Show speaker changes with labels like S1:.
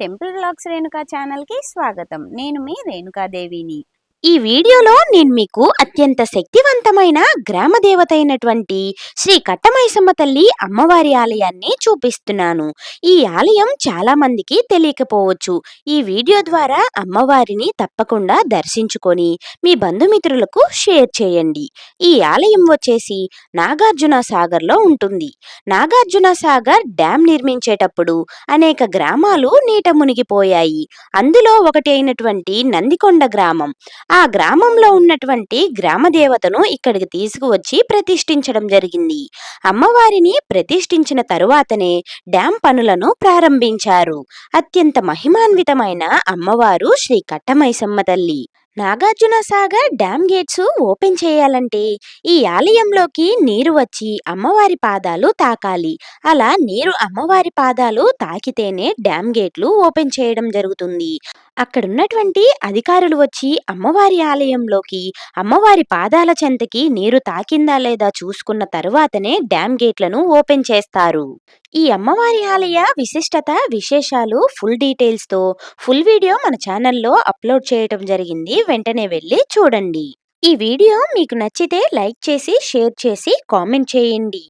S1: Temple blogs Renuka ఛానల్కి స్వాగతం. నేను మీ రేణుకాదేవిని
S2: ఈ వీడియోలో నేను మీకు అత్యంత శక్తివంతమైన గ్రామ దేవత అయినటువంటి శ్రీ కట్టమైసమ్మ తల్లి అమ్మవారి ఆలయాన్ని చూపిస్తున్నాను. ఈ ఆలయం చాలా మందికి తెలియకపోవచ్చు. ఈ వీడియో ద్వారా అమ్మవారిని తప్పకుండా దర్శించుకొని మీ బంధుమిత్రులకు షేర్ చేయండి. ఈ ఆలయం వచ్చేసి నాగార్జున సాగర్లో ఉంటుంది. నాగార్జున సాగర్ డ్యామ్ నిర్మించేటప్పుడు అనేక గ్రామాలు నీట మునిగిపోయాయి. అందులో ఒకటి అయినటువంటి నందికొండ గ్రామం. ఆ గ్రామంలో ఉన్నటువంటి గ్రామ దేవతను ఇక్కడికి తీసుకువచ్చి ప్రతిష్ఠించడం జరిగింది. అమ్మవారిని ప్రతిష్ఠించిన తరువాతనే డ్యాం పనులను ప్రారంభించారు. అత్యంత మహిమాన్వితమైన అమ్మవారు శ్రీ కట్టమైసమ్మ తల్లి. Nagarjuna Sagar dam gates open చేయాలంటే ఈ ఆలయంలోకి నీరు వచ్చి అమ్మవారి పాదాలు తాకాలి. అలా నీరు అమ్మవారి పాదాలు తాకితేనే డ్యామ్ గేట్లు ఓపెన్ చేయడం జరుగుతుంది. అక్కడున్నటువంటి అధికారులు వచ్చి అమ్మవారి ఆలయంలోకి అమ్మవారి పాదాల చెంతకి నీరు తాకిందా లేదా చూసుకున్న తరువాతనే డ్యామ్ గేట్లను ఓపెన్ చేస్తారు. ఈ అమ్మవారి ఆలయ విశిష్టత విశేషాలు ఫుల్ డీటెయిల్స్తో ఫుల్ వీడియో మన ఛానల్లో అప్లోడ్ చేయటం జరిగింది. వెంటనే వెళ్ళి చూడండి. ఈ వీడియో మీకు నచ్చితే లైక్ చేసి షేర్ చేసి కామెంట్ చేయండి.